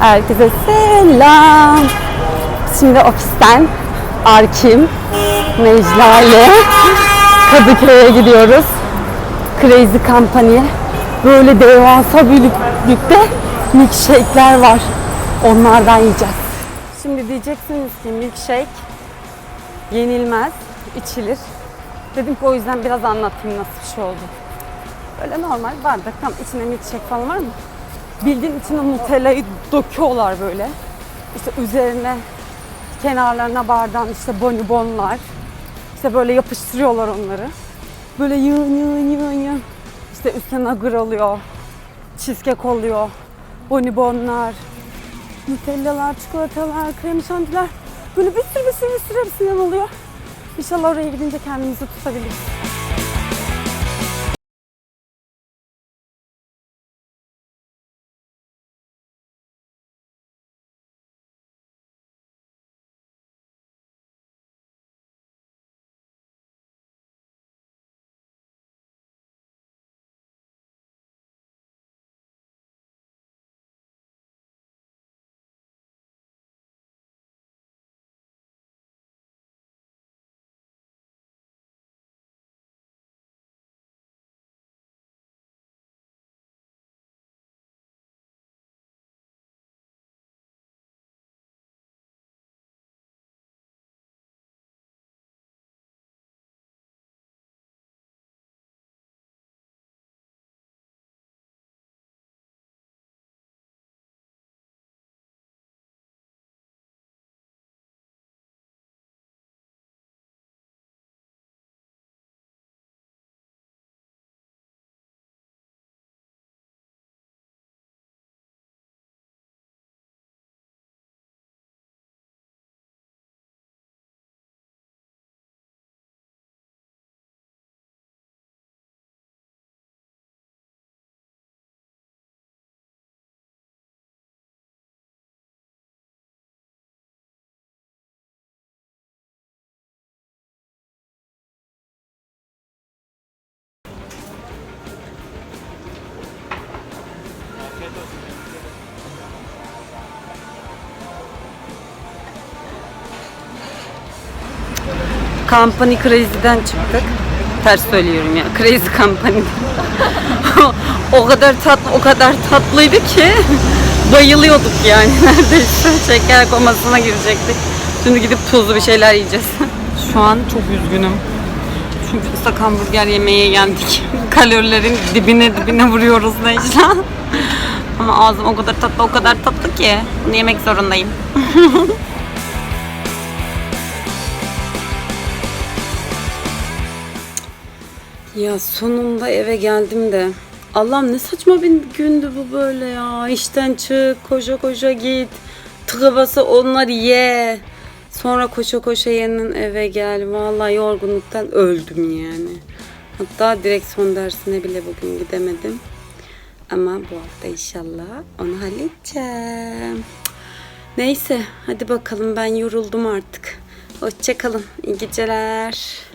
Herkese selam. Şimdi ofisten Arkim, Necla ile Kadıköy'e gidiyoruz. Crazy Company. Böyle devasa büyüklükte milkshake'ler var. Onlardan yiyeceğiz. Şimdi diyeceksiniz ki milkshake yenilmez, içilir. Dedim ki o yüzden biraz anlatayım nasıl bir şey oldu. Böyle normal bardak tam içine milkshake falan var mı? Bildiğin içine Nutella'yı döküyorlar böyle. İşte üzerine kenarlarına bardağın işte bonibonlar. İşte böyle yapıştırıyorlar onları. Böyle yığın yığın yığın yığın. İşte üstüne nugget oluyor. Cheesecake oluyor. Bonibonlar. Nutellalar, çikolatalar, krem şantiler. Böyle bir sürü bir sürü bir sürü hepsinden oluyor. İnşallah oraya gidince kendimizi tutabiliriz. Company Crazy'den çıktık. Ters söylüyorum ya. Crazy Company. o kadar tatlı, o kadar tatlıydı ki bayılıyorduk yani neredeyse. Şeker komasına girecektik. Şimdi gidip tuzlu bir şeyler yiyeceğiz. Şu an çok üzgünüm. Çünkü ıslak hamburger yemeye geldik. Kalorilerin dibine dibine vuruyoruz Necla. Ama ağzım o kadar tatlı o kadar tatlı ki bunu yemek zorundayım. Ya sonunda eve geldim de. Allah'ım ne saçma bir gündü bu böyle ya. İşten çık, koşa koşa git. Tıka basa onları ye. Sonra koşa koşa yeniden eve gel. Vallahi yorgunluktan öldüm yani. Hatta direksiyon dersine bile bugün gidemedim. Ama bu hafta inşallah onu halledeceğim. Neyse hadi bakalım ben yoruldum artık. Hoşçakalın. İyi geceler.